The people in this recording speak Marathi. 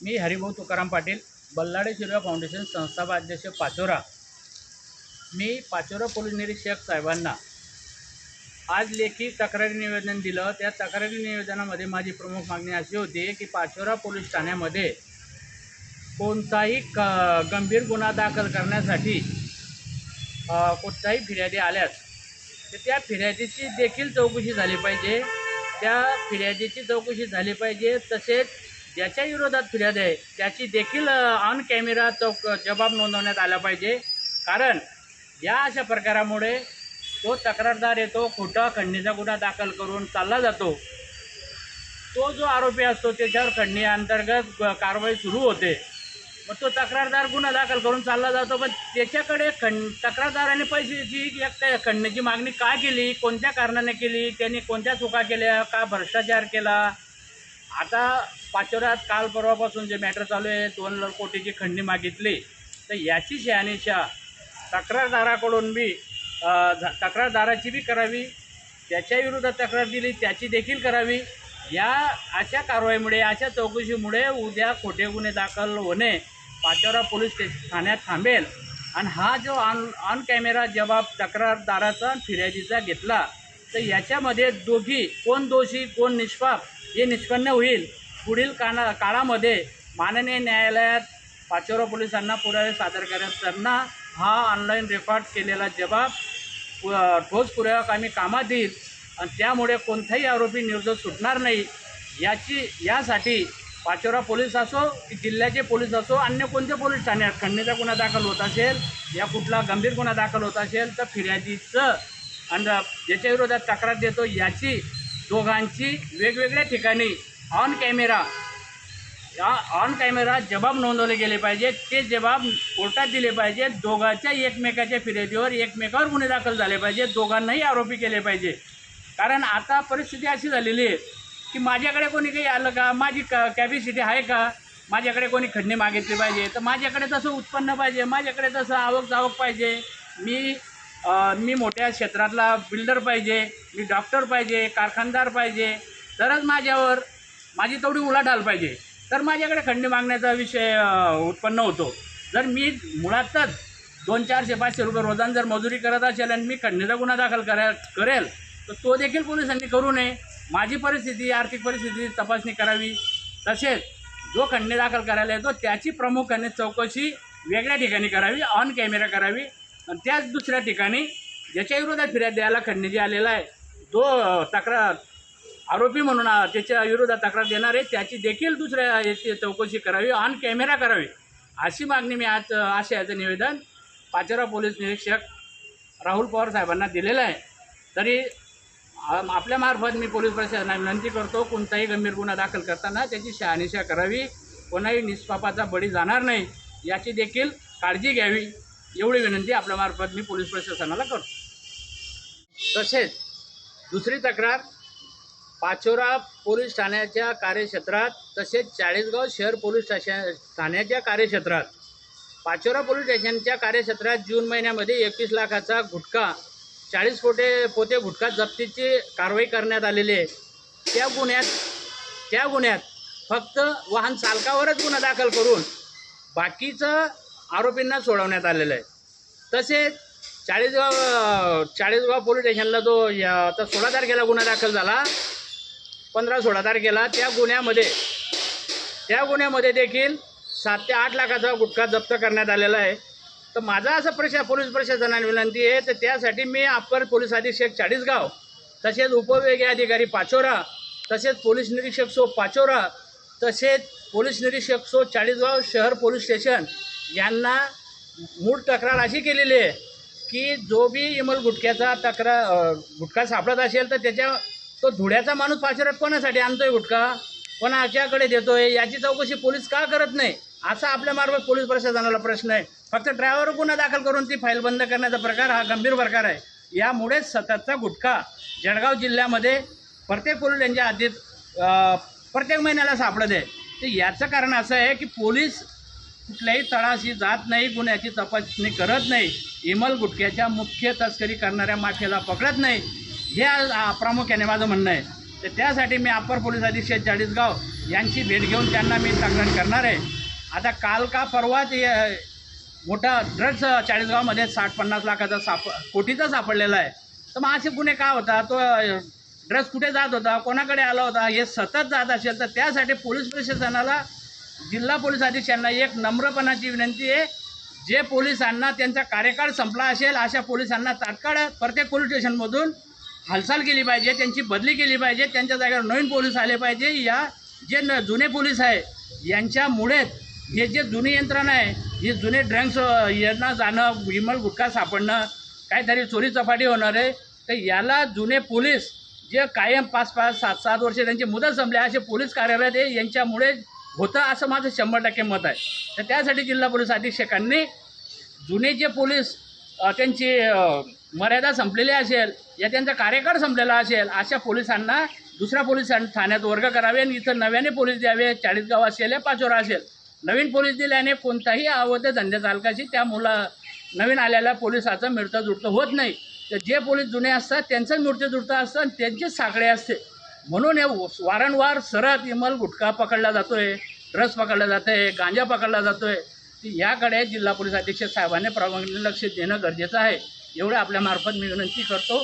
मी हरिभाऊ तुकाराम पाटील बल्लाडे शिरवा फाउंडेशन संस्थापक अध्यक्ष पाचोरा. मी पाचोरा पोलीस निरीक्षक साहेबांना. आज लेखी तक्रारी निवेदन दिलं. त्या तक्रारी निवेदनामध्ये माझी प्रमुख मागणी अशी होती की पाचोरा पोलीस ठाण्यामध्ये कोणताही क गंभीर गुन्हा दाखल करण्यासाठी अ, कोणताही फिर्यादी आल्यास तर त्या फिर्यादीची देखील चौकशी झाली पाहिजे. त्या फिर्यादीची चौकशी झाली पाहिजे. तसेच ज्याच्या विरोधात फिर्याद आहे त्याची देखील ऑन कॅमेरा चौक जबाब नोंदवण्यात आला पाहिजे. कारण या अशा प्रकारामुळे तो तक्रारदार येतो खोटा खंडणीचा गुन्हा दाखल करून चालला जातो. तो जो आरोपी असतो त्याच्यावर खंडणी अंतर्गत कारवाई सुरू होते. मग तो तक्रारदार गुन्हा दाखल करून चालला जातो पण त्याच्याकडे खंड तक्रारदाराने पैशाची एक खंडणीची मागणी का केली कोणत्या कारणाने केली त्यांनी कोणत्या चुका केल्या का भ्रष्टाचार केला आता पाचोऱ्यात काल परवापासून जे मॅटर चालू आहे दोन लाख कोटीची खंडणी मागितली. तर याची शहानिशा तक्रारदाराकडून बी तक्रारदाराची बी करावी त्याच्या विरोधात तक्रार दिली त्याची देखील करावी. या अशा कारवाईमुळे अशा चौकशीमुळे उद्या खोटे गुन्हे दाखल होणे पाचोरा पोलीस स्टेशन ठाण्यात थांबेल. आणि हा जो ऑन ऑन कॅमेरा जबाब तक्रारदाराचा फिर्यादीचा घेतला तर याच्यामध्ये दोघी कोण दोषी कोण निष्पाप हे निष्पन्न होईल. पुढील काना काळामध्ये माननीय न्यायालयात पाचोरा पोलिसांना पुरावे सादर करताना हा ऑनलाईन रेकॉर्ड केलेला जबाब ठोस पुराव्यात आम्ही कामात येईल आणि त्यामुळे कोणताही आरोपी निर्दोष सुटणार नाही. याची यासाठी पाचोरा पोलीस असो की जिल्ह्याचे पोलीस असो अन्य कोणते पोलीस ठाण्यात खंडणीचा गुन्हा दाखल होत असेल या कुठला गंभीर गुन्हा दाखल होत असेल तर फिर्यादीचं आणि ज्याच्या विरोधात तक्रार देतो याची दोघांची वेगवेगळ्या ठिकाणी ऑन कॅमेरा या ऑन कॅमेरा जबाब नोंदवले गेले पाहिजे. ते जबाब कोर्टात दिले पाहिजे. दोघांच्या एकमेकाच्या फिर्यादीवर एकमेकावर गुन्हे दाखल झाले पाहिजे. दोघांनाही आरोपी केले पाहिजे. कारण आता परिस्थिती अशी झालेली आहे की माझ्याकडे कोणी काही आलं का? माझी क कॅपॅसिटी आहे का? माझ्याकडे कोणी खंडणी मागितली पाहिजे? तर माझ्याकडे तसं उत्पन्न पाहिजे. माझ्याकडे तसं आवक जावक पाहिजे. मी मी मोठ्या क्षेत्रातला बिल्डर पाहिजे मी डॉक्टर पाहिजे कारखानदार पाहिजे. तरच माझ्यावर माझी तेवढी उलाढाल पाहिजे. तर माझ्याकडे खंडणी मागण्याचा विषय उत्पन्न होतो. जर मी मुळातच दोन चारशे पाचशे रुपये रोजान जर मजुरी करत असेल आणि मी खंडणीचा गुन्हा दाखल करा करेल तर तो देखील पोलिसांनी करू नये. माझी परिस्थिती आर्थिक परिस्थिती तपासणी करावी. तसेच जो खंडणी दाखल करायला येतो त्याची प्रामुख्याने चौकशी वेगळ्या ठिकाणी करावी ऑन कॅमेरा करावी. आणि त्याच दुसऱ्या ठिकाणी ज्याच्या विरोधात फिर्याद द्यायला खंडणी आलेला आहे जो तक्रार आरोपी म्हणून त्याच्या विरोधात तक्रार देणार आहे त्याची देखील दुसऱ्या याची चौकशी करावी ऑन कॅमेरा करावी अशी मागणी मी आज अ, आशयाचं निवेदन पाचोरा पोलीस निरीक्षक राहुल पवार साहेबांना दिलेलं आहे. तरी आपल्यामार्फत मी पोलीस प्रशासनाला विनंती करतो कोणताही गंभीर गुन्हा दाखल करताना त्याची शहानिशा करावी कोणाही निष्पापाचा बळी जाणार नाही याची देखील काळजी घ्यावी. एवढी विनंती आपल्यामार्फत मी पोलीस प्रशासनाला करतो. तसेच दुसरी तक्रार पाचोरा पोलीस ठाण्याच्या कार्यक्षेत्रात तसेच चाळीसगाव शहर पोलीस स्टेशन ठाण्याच्या कार्यक्षेत्रात. पाचोरा पोलीस स्टेशनच्या कार्यक्षेत्रात जून महिन्यामध्ये एकवीस लाखाचा गुटखा चाळीस पोटे पोते गुटखा जप्तीची कारवाई करण्यात आलेली आहे. त्या गुन्ह्यात त्या गुन्ह्यात फक्त वाहन चालकावरच गुन्हा दाखल करून बाकीचं आरोपींना सोडवण्यात आलेलं आहे. तसेच चाळीसगाव चाळीसगाव पोलीस स्टेशनला जो आता सोळा तारखेला गुन्हा दाखल झाला. पंधरा सोळा तारखेला त्या गुन्ह्यामध्ये त्या गुन्ह्यामध्ये देखील सात ते आठ लाखाचा गुटखा जप्त करण्यात आलेला आहे. तर माझा असं प्रशा पोलीस प्रशासनाने विनंती आहे तर त्यासाठी मी अप्पर पोलीस अधीक्षक चाळीसगाव तसेच उपविभागीय अधिकारी पाचोरा तसेच पोलीस निरीक्षक सो पाचोरा तसेच पोलीस निरीक्षक सो चाळीसगाव शहर पोलीस स्टेशन यांना मूळ तक्रार अशी केलेली आहे की जो बी इमल गुटख्याचा तक्रार गुटखा सापडत असेल तर त्याच्या तो धुळ्याचा माणूस पाचरात कोणासाठी आणतोय गुटखा? कोणाच्याकडे देतोय? याची चौकशी पोलीस का करत नाही? असा आपल्यामार्फत पोलीस प्रशासनाला प्रश्न आहे. फक्त ड्रायव्हर गुन्हा दाखल करून ती फाईल बंद करण्याचा प्रकार हा गंभीर प्रकार आहे. यामुळेच सततचा गुटखा जळगाव जिल्ह्यामध्ये प्रत्येक पोलीस यांच्या हद्दीत प्रत्येक महिन्याला सापडत आहे. तर याचं कारण असं आहे की पोलीस कुठल्याही तळाशी जात नाही गुन्ह्याची तपासणी करत नाही इमल गुटख्याच्या मुख्य तस्करी करणाऱ्या माफियाला पकडत नाही हे प्रामुख्याने माझं म्हणणं आहे. तर त्यासाठी मी अप्पर पोलीस अधीक्षक चाळीसगाव यांची भेट घेऊन त्यांना मी तक्रार करणार आहे. आता काल का परवाच मोठा ड्रग्स चाळीसगावमध्ये साठ पन्नास लाखाचा साप कोटीचा सापडलेला आहे. तर मग असे गुन्हे का होता? तो ड्रग्स कुठे जात होता? कोणाकडे आला होता? हे सतत जात असेल तर त्यासाठी पोलीस प्रशासनाला जिल्हा पोलीस अधीक्षकांना एक नम्रपणाची विनंती आहे जे पोलिसांना त्यांचा कार्यकाळ संपला असेल अशा पोलिसांना तात्काळ प्रत्येक पोलीस स्टेशनमधून हालचाल केली पाहिजे त्यांची बदली केली पाहिजे त्यांच्या जागेवर नवीन पोलीस आले पाहिजे. या जे न जुने पोलीस आहे यांच्यामुळेच हे जे जुनी यंत्रणा आहे हे जुने ड्रग्स यांना जाणं विमल गुटखा सापडणं काहीतरी चोरी चपाटी होणार आहे. तर याला जुने पोलीस जे कायम पाच पाच सात सात वर्ष त्यांची मुदत संपली असे पोलीस कार्यालयात आहे. यांच्यामुळे होतं असं माझं शंभर टक्के मत आहे. तर त्यासाठी जिल्हा पोलीस अधीक्षकांनी जुने जे पोलीस त्यांची मर्यादा संपलेली असेल या त्यांचा कार्यकाळ संपलेला असेल अशा पोलिसांना दुसऱ्या पोलीस ठाण्यात वर्ग करावे आणि इथं नव्याने पोलीस द्यावे चाळीसगाव असेल या पाचोरा असेल. नवीन पोलीस दिल्याने कोणताही अवैध धंदे चालकाशी त्या मुला नवीन आलेल्या पोलिसाचं मिळतं जुळतं होत नाही. तर जे पोलीस जुने असतात त्यांचं मिळतं जुळतं असतं आणि त्यांचेच साखळे असते. म्हणून हे वारंवार सरत इमल गुटखा पकडला जातोय रस पकडला जातोय गांजा पकडला जातोय. की याकडे जिल्हा पोलीस अधीक्षक साहेबांनी प्रामुख्याने लक्ष देणं गरजेचं आहे. एवढं आपल्यामार्फत मी विनंती करतो.